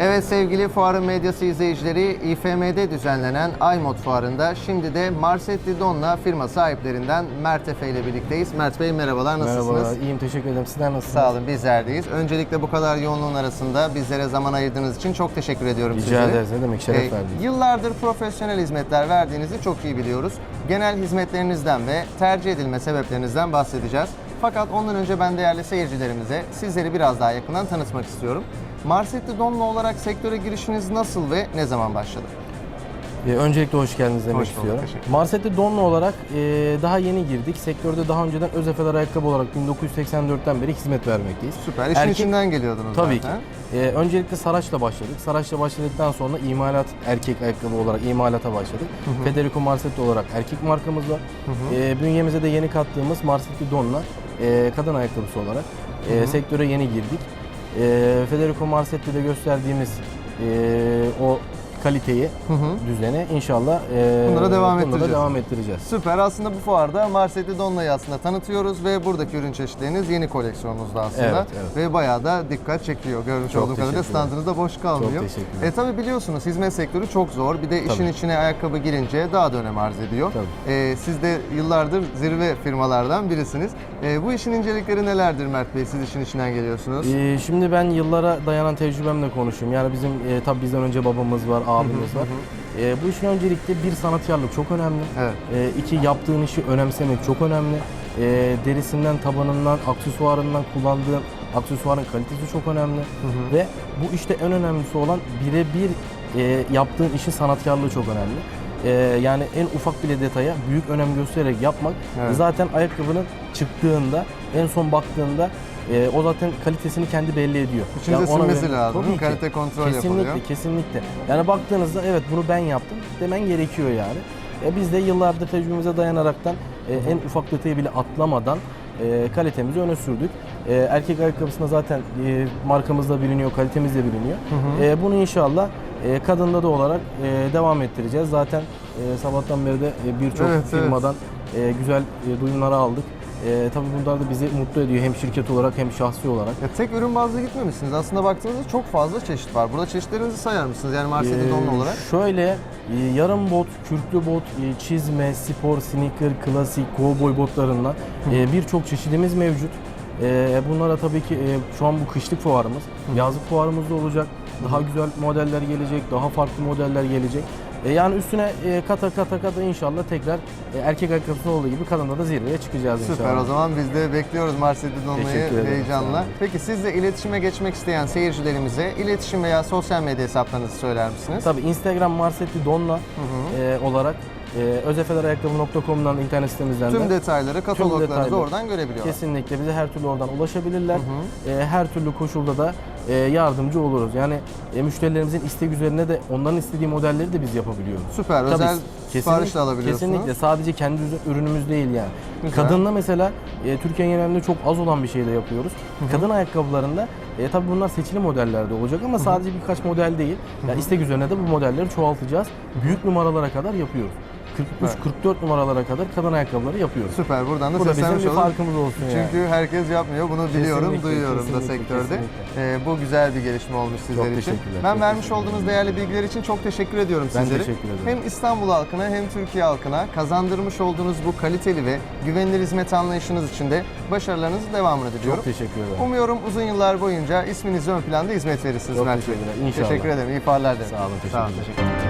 Evet sevgili fuarın medyası izleyicileri İFM'de düzenlenen iMod fuarında şimdi de Marsetti Donna firma sahiplerinden Mert Efe ile birlikteyiz. Mert Bey merhabalar nasılsınız? Merhabalar, iyiyim teşekkür ederim. Sizler nasılsınız? Sağ olun bizlerdeyiz. Öncelikle bu kadar yoğunluğun arasında bizlere zaman ayırdığınız için çok teşekkür ediyorum Rica sizlere. ederiz, ne demek, şeref Ee, verdik. Yıllardır profesyonel hizmetler verdiğinizi çok iyi biliyoruz. Genel hizmetlerinizden ve tercih edilme sebeplerinizden bahsedeceğiz. Fakat ondan önce ben değerli seyircilerimize sizleri biraz daha yakından tanıtmak istiyorum. Marsetti Donla olarak sektöre girişiniz nasıl ve ne zaman başladı? Ee, öncelikle hoş geldiniz demek Hoş bulduk, istiyorum. Marsetti Donlu olarak e, daha yeni girdik. Sektörde daha önceden Özefeler Ayakkabı olarak 1984'ten beri hizmet vermekteyiz. Süper. İşin Erkek- içinden geliyordunuz Tabii zaten. ki. Ee, öncelikle Saraç'la başladık. Saraç'la başladıktan sonra imalat erkek ayakkabı olarak imalata başladık. Federico Marsetti olarak erkek markamız var. Ee, bünyemize de yeni kattığımız Marsetti Donna e, kadın ayakkabısı olarak e, sektöre yeni girdik. E, Federico Marsetti'de gösterdiğimiz e, o kaliteyi, düzeni inşallah e, Bunlara devam bunlara ettireceğiz. devam ettireceğiz. Süper. Aslında bu fuarda Marsetti Donna'yı aslında tanıtıyoruz ve buradaki ürün çeşitleriniz yeni koleksiyonunuzda aslında. Evet, evet. Ve bayağı da dikkat çekiyor. Görmüş Çok olduğum kadarıyla teşekkürler. standınızda boş kalmıyor. Çok teşekkürler. E tabi biliyorsunuz hizmet sektörü çok zor. Bir de işin Tabii. içine ayakkabı girince daha da önem arz ediyor. Tabii. E, siz de yıllardır zirve firmalardan birisiniz. E, bu işin incelikleri nelerdir Mert Bey? Siz işin içinden geliyorsunuz. Ee, şimdi ben yıllara dayanan tecrübemle konuşayım. Yani bizim e, tabii bizden önce babamız var, abimiz var. E, bu işin öncelikle bir sanatkarlık çok önemli. Evet. E, iki yaptığın işi önemsemek çok önemli. E, derisinden, tabanından, aksesuarından kullandığın aksesuarın kalitesi çok önemli. Ve bu işte en önemlisi olan birebir e, yaptığın işin sanatkarlığı çok önemli. E, yani en ufak bile detaya büyük önem göstererek yapmak Evet. zaten ayakkabının çıktığında en son baktığında e, o zaten kalitesini kendi belli ediyor. İçinize Yani ona sinmesi göre- lazım. Tabii. Kalite kontrol kesinlikle, yapılıyor. Kesinlikle. Yani baktığınızda evet bunu ben yaptım demen gerekiyor yani. E, biz de yıllardır tecrübemize dayanaraktan e, en ufak detayı bile atlamadan e, kalitemizi öne sürdük. E, erkek ayakkabısında zaten e, markamız da biliniyor, kalitemiz de biliniyor. E, bunu inşallah e, kadında da olarak e, devam ettireceğiz. Zaten e, sabahtan beri de e, birçok Evet, evet. firmadan e, güzel e, duyumları aldık. E, tabii bunlar da bizi mutlu ediyor hem şirket olarak hem şahsi olarak. Ya tek ürün bazlı gitmemişsiniz. Aslında baktığınızda çok fazla çeşit var. Burada çeşitlerinizi sayar mısınız? Yani Marsetti Ee, olarak. Şöyle e, yarım bot, kürklü bot, e, çizme, spor, sneaker, klasik, cowboy botlarından e, birçok çeşidimiz mevcut. E, Bunlara tabii ki e, şu an bu kışlık fuarımız, yazlık fuarımız da olacak. Daha güzel modeller gelecek, daha farklı modeller gelecek. E, Yani üstüne e, kata kata kata inşallah tekrar e, erkek ayakkabısı olduğu gibi kadında da zirveye çıkacağız inşallah. Süper o zaman biz de bekliyoruz ederim, sağ heyecanla. Peki siz de iletişime geçmek isteyen seyircilerimize iletişim veya sosyal medya hesaplarınızı söyler misiniz? Tabii Instagram Marsetti Donna e, olarak e, özefelayakkabı.com'dan internet sitemizden de Tüm detayları, kataloglarınızı detayları. oradan görebiliyorlar. Kesinlikle bize her türlü oradan ulaşabilirler. Ee, her türlü koşulda da e, yardımcı oluruz. Yani e, müşterilerimizin istek üzerine de onların istediği modelleri de biz yapabiliyoruz. Süper, özel kesinlikle- sipariş de alabiliyorsunuz. Kesinlikle. Sadece kendi ürü- ürünümüz değil yani. Güzel. Kadınla mesela e, Türkiye genelinde çok az olan bir şey de yapıyoruz. Kadın ayakkabılarında e, tabii bunlar seçili modellerde olacak ama sadece birkaç model değil. Yani istek üzerine de bu modelleri çoğaltacağız. Büyük numaralara kadar yapıyoruz. 43-44 numaralara kadar kadın ayakkabıları yapıyoruz. Süper, buradan da Bu da bizim seslenmiş bir olalım. farkımız olsun yani. Çünkü herkes yapmıyor. Bunu biliyorum, Kesinlikle, duyuyorum da kesinlikle, sektörde. Ee, bu güzel bir gelişme olmuş sizler için. teşekkürler, Ben çok vermiş teşekkür olduğunuz değerli bilgiler için çok teşekkür ediyorum Ben sizlere. teşekkür ederim. Hem İstanbul halkına hem Türkiye halkına kazandırmış olduğunuz bu kaliteli ve güvenilir hizmet anlayışınız için de başarılarınızın devamını diliyorum. Çok teşekkür ederim. Umuyorum uzun yıllar boyunca isminizle ön planda hizmet verirsiniz Çok Mert Bey. teşekkürler, inşallah. Teşekkür ederim. İyi fuarlar dilerim. Sağ olun, teşekkür ederim. teşekkür ederim.